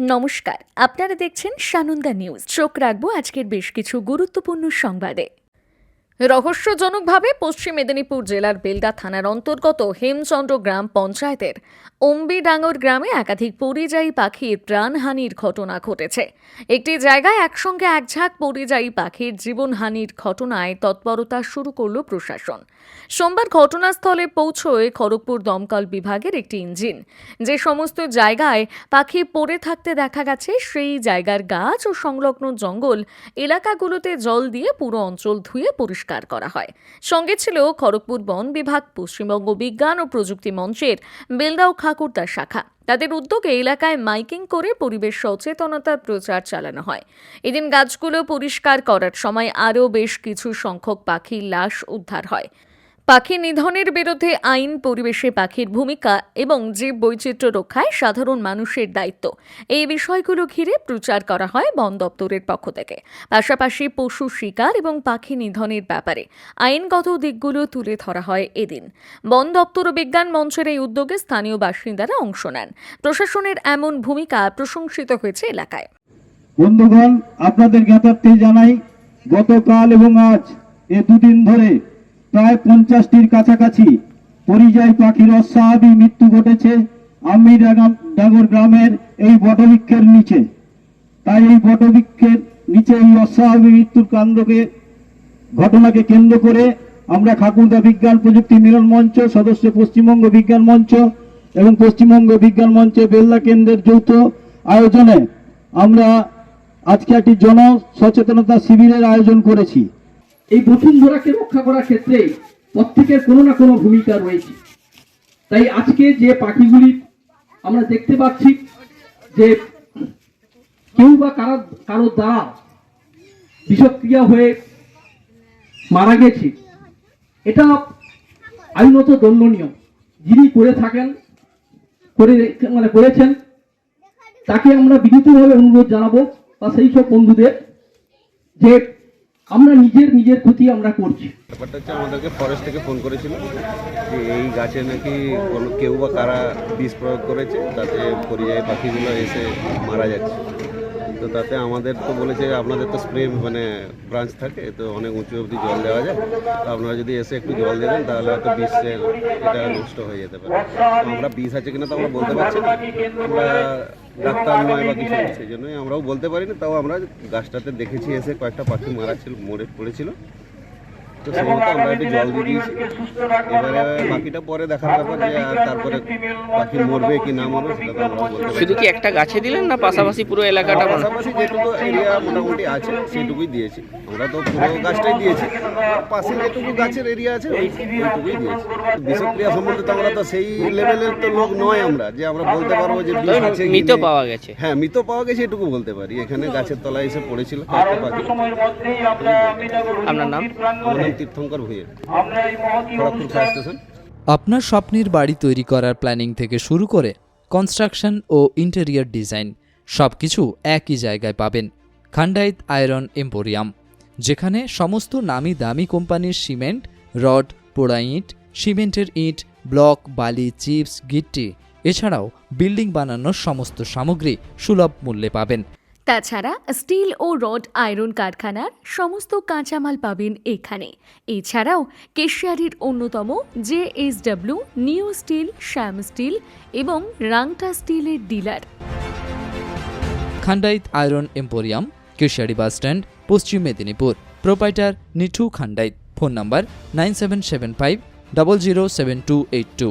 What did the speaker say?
নমস্কার আপনারা দেখছেন সানন্দা নিউজ। চোখ রাখব আজকের বেশ কিছু গুরুত্বপূর্ণ সংবাদে। রহস্যজনকভাবে পশ্চিম মেদিনীপুর জেলার বেলদা থানার অন্তর্গত হেমচন্দ্র গ্রাম পঞ্চায়েতের অম্বিডাঙ্গর গ্রামে একাধিক পরিযায়ী পাখির প্রাণহানির ঘটনা ঘটেছে। একটি জায়গায় একসঙ্গে একঝাঁক পরিযায়ী পাখির জীবনহানির ঘটনায় তৎপরতা শুরু করল প্রশাসন। সোমবার ঘটনাস্থলে পৌঁছয় খড়গপুর দমকল বিভাগের একটি ইঞ্জিন। যে সমস্ত জায়গায় পাখি পড়ে থাকতে দেখা গেছে, সেই জায়গার গাছ ও সংলগ্ন জঙ্গল এলাকাগুলোতে জল দিয়ে পুরো অঞ্চল ধুয়ে পরিষ্কার করা হয়। সঙ্গে ছিল খড়গপুর বন বিভাগ, পশ্চিমবঙ্গ বিজ্ঞান ও প্রযুক্তি মঞ্চের বেলদাও খাকুরদা শাখা। তাদের উদ্যোগে এলাকায় মাইকিং করে পরিবেশ সচেতনতার প্রচার চালানো হয়। এদিন গাছগুলো পরিষ্কার করার সময় আরও বেশ কিছু সংখ্যক পাখির লাশ উদ্ধার হয়। পাখি নিধনের বিরুদ্ধে আইন, পরিবেশে পাখির ভূমিকা এবং জীব বৈচিত্র্য রক্ষায় সাধারণ মানুষের দায়িত্ব। এই বিষয়গুলো ঘিরে প্রচার করা হয় বন দপ্তরের পক্ষ থেকে। পাশাপাশি পশু শিকার এবং পাখি নিধনের ব্যাপারে আইনগত দিকগুলো তুলে ধরা হয় এদিন। বন দপ্তর ও বিজ্ঞান মঞ্চের এই উদ্যোগে স্থানীয় বাসিন্দারা অংশ নেন। প্রশাসনের এমন ভূমিকা প্রশংসিত হয়েছে এলাকায়। বন্ধুগণ, আপনাদের জ্ঞাতার্থে জানাই, গতকাল এবং আজ এ দুদিন ধরে প্রায় পঞ্চাশটির কাছাকাছি পরিযায়ী পাখির অস্বাভাবিক মৃত্যু ঘটেছে আমি ডাঙ্গর গ্রামের এই বটবৃক্ষের নিচে। তাই এই বটবৃক্ষের নিচে এই অস্বাভাবিক মৃত্যুর কাণ্ডকে ঘটনাকে কেন্দ্র করে আমরা খাকুরদা বিজ্ঞান প্রযুক্তি মিলন মঞ্চ, সদস্য পশ্চিমবঙ্গ বিজ্ঞান মঞ্চ এবং পশ্চিমবঙ্গ বিজ্ঞান মঞ্চে বেল্লা কেন্দ্রের যৌথ আয়োজনে আমরা আজকে একটি জন সচেতনতা শিবিরের আয়োজন করেছি। এই বসুন্ধরাকে রক্ষা করার ক্ষেত্রে প্রত্যেকের কোনো না কোনো ভূমিকা রয়েছে। তাই আজকে যে পাখিগুলি আমরা দেখতে পাচ্ছি, যে কেউ বা কারও কারও দ্বারা বিষক্রিয়া হয়ে মারা গেছে, এটা আইনত দণ্ডনীয়। যিনি করে থাকেন, করে মানে করেছেন, তাকে আমরা বিনীতভাবে অনুরোধ জানাব বা সেই সব বন্ধুদের যে আমরা নিজের নিজের ক্ষতি আমরা করছি। ব্যাপারটা হচ্ছে আমাদেরকে ফরেস্ট থেকে ফোন করেছিল যে এই গাছে নাকি কোনো কেউ বা কারা বিষ প্রয়োগ করেছে তাতে পরিযায়ী পাখিগুলো এসে মারা যাচ্ছে। তো তাতে আমাদের তো বলেছে আপনাদের তো স্প্রে মানে ব্রাঞ্চ থাকে, তো অনেক উঁচু অবধি জল দেওয়া যায়। তো আপনারা যদি এসে একটু জল দেবেন, তাহলে হয়তো বিষের এটা নষ্ট হয়ে যেতে পারে। আমরা বিষ আছে কিনা তো আমরা বলতে পারছি না। আমরা ডাক্তার নয় বা কিছু সেই জন্যই আমরাও বলতে পারি না তাও আমরা গাছটাতে দেখেছি এসে কয়েকটা পাখি মারা ছিল মরে পড়েছিল। তো সেই আমরা একটু জল দিয়ে দিয়েছি। এবারে বাকিটা পরে দেখার ব্যাপার যে আর তারপরে পাখি মরবে কি না মরবে সেটা তো আমরা বলতে শুধু কি একটা গাছে দিলেন না পাশাপাশি পুরো এলাকাটা পাশাপাশি যেটুকু এরিয়া মোটামুটি আছে সেটুকুই দিয়েছি। আমরা তো পুরো গাছটাই দিয়েছি। পাশে যেটুকু গাছের এরিয়া আছে ওই- ওইটুকুই দিয়েছি। বিষক্রিয়া সম্বন্ধে তো আমরা তো সেই লেভেলের তো লোক নয় আমরা যে আমরা বলতে পারব যে বিষ আছে মৃত পাওয়া গেছে। হ্যাঁ মৃত পাওয়া গেছে এটুকু বলতে পারি। এখানে গাছের তলায় এসে পড়েছিল আপনার নাম তীর্থঙ্কর ভূঁইয়া খড়গপুর ফায়ার স্টেশন আপনার স্বপ্নের বাড়ি তৈরি করার প্ল্যানিং থেকে শুরু করে কনস্ট্রাকশন ও ইন্টেরিয়র ডিজাইন সব কিছু একই জায়গায় পাবেন খান্ডাইত আয়রন এম্পোরিয়াম যেখানে সমস্ত নামি দামি কোম্পানির সিমেন্ট রড পোড়া ইট সিমেন্টের ইট ব্লক বালি চিপস গিট্টি এছাড়াও বিল্ডিং বানানোর সমস্ত সামগ্রী সুলভ মূল্যে পাবেন। তাছাড়া স্টিল ও রড আয়রন কারখানার সমস্ত কাঁচামাল পাবেন এখানে। এছাড়াও কেশিয়ারির অন্যতম J S W new steel, Shyam steel এবং রাংটা স্টিলের dealer. Khandait iron emporium, Keshiary bus stand, Paschim Medinipur. Proprietor Nithu Khandait phone number nine seven seven five double zero seven two eight two.